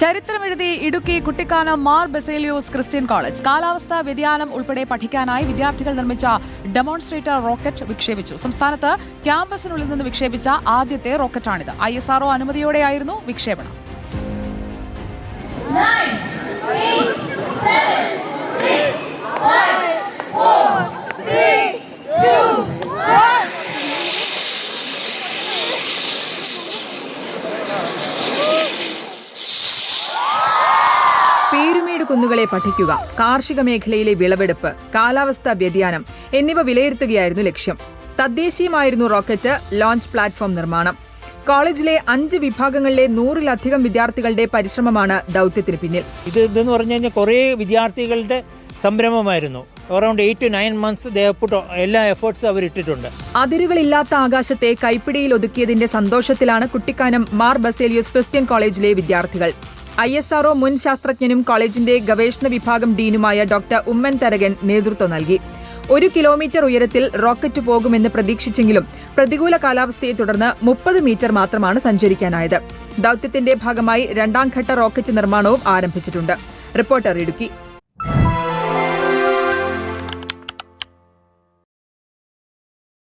ചരിത്രമെഴുതി Idukki Kuttikkanam Mar Baselios Christian college. കാലാവസ്ഥാ വ്യതിയാനം ഉൾപ്പെടെ പഠിക്കാനായി വിദ്യാർത്ഥികൾ നിർമ്മിച്ച ഡെമോൺസ്ട്രേറ്റർ റോക്കറ്റ് വിക്ഷേപിച്ചു. സംസ്ഥാനത്ത് ക്യാമ്പസിനുള്ളിൽ നിന്ന് വിക്ഷേപിച്ച ആദ്യത്തെ റോക്കറ്റാണിത്. ഐ എസ് ആർഒ അനുമതിയോടെയായിരുന്നു വിക്ഷേപണം. പീരുമേട് കുന്നുകളെ പഠിക്കുക കാർഷിക മേഖലയിലെ വിളവെടുപ്പ് കാലാവസ്ഥാ വ്യതിയാനം എന്നിവ വിലയിരുത്തുകയായിരുന്നു ലക്ഷ്യം. തദ്ദേശീയമായിരുന്നു റോക്കറ്റ് ലോഞ്ച് പ്ലാറ്റ്ഫോം നിർമ്മാണം. കോളേജിലെ അഞ്ച് വിഭാഗങ്ങളിലെ നൂറിലധികം വിദ്യാർത്ഥികളുടെ പരിശ്രമമാണ് ദൗത്യത്തിന് പിന്നിൽ. ഇത് ഇതെന്ന് പറഞ്ഞു കഴിഞ്ഞാൽ കുറേ വിദ്യാർത്ഥികളുടെ സംരംഭമായിരുന്നു. Around eight to nine months എല്ലാ എഫേർട്സും അവർ ഇട്ടിട്ടുണ്ട്. അതിരുകളില്ലാത്ത ആകാശത്തെ കൈപ്പിടിയിൽ ഒതുക്കിയതിന്റെ സന്തോഷത്തിലാണ് കുട്ടിക്കാനം മാർ ബസേലിയസ് ക്രിസ്ത്യൻ കോളേജിലെ വിദ്യാർത്ഥികൾ. ഐ എസ് ആർഒ മുൻ ശാസ്ത്രജ്ഞനും കോളേജിന്റെ ഗവേഷണ വിഭാഗം ഡീനുമായ ഡോക്ടർ ഉമ്മൻ തരകൻ നേതൃത്വം നൽകി. ഒരു കിലോമീറ്റർ ഉയരത്തിൽ റോക്കറ്റ് പോകുമെന്ന് പ്രതീക്ഷിച്ചെങ്കിലും പ്രതികൂല കാലാവസ്ഥയെ തുടർന്ന് മുപ്പത് മീറ്റർ മാത്രമാണ് സഞ്ചരിക്കാനായത്. ദൌത്യത്തിന്റെ ഭാഗമായി രണ്ടാം ഘട്ട റോക്കറ്റ് നിർമ്മാണവും ആരംഭിച്ചിട്ടുണ്ട്. റിപ്പോർട്ടർ ഇടുക്കി.